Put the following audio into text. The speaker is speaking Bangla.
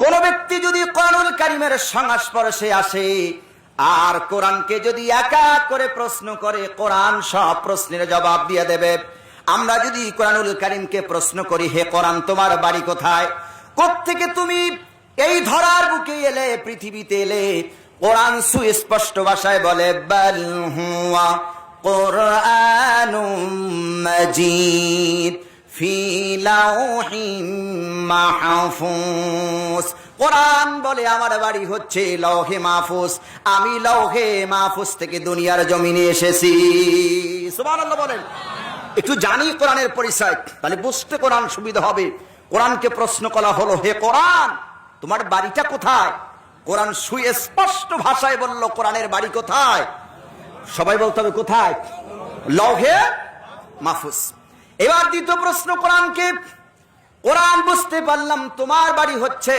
কোন ব্যক্তি যদি কোরআনুল কারিমের সংস্পর্শে আসে, আর কোরআনকে যদি একা করে প্রশ্ন করে, কোরআন সব প্রশ্নের জবাব দিয়ে দেবে। আমরা যদি কোরআনুল কারিমকে প্রশ্ন করি, হে কোরআন, তোমার বাড়ি কোথায়? থেকে তুমি এই ধরার বুকে এলে, পৃথিবীতে এলে? কোরআন সুস্পষ্ট ভাষায় বলে, বাল কোরআনুম মাজিদ। মাহফুজ। কোরআন বলে আমার বাড়ি হচ্ছে লৌহে মাহফুজ। আমি লৌহে মাহফুজ থেকে দুনিয়ার জমিনে এসেছি। সুবহানাল্লাহ বলেন। একটু জানি কোরআনের পরিচয়, তাহলে বুঝতে কোরআন সুবিধা হবে। কোরআনকে প্রশ্ন করা হলো, হে কোরআন, তোমার বাড়িটা কোথায়? কোরআন সুস্পষ্ট ভাষায় বলল, কোরআনের বাড়ি কোথায়? সবাই বলতে হবে, কোথায়? লৌহে মাহফুজ। এবার দ্বিতীয় প্রশ্ন কোরআনকে কোরআন বুঝতে পারলাম তোমার বাড়ি হচ্ছে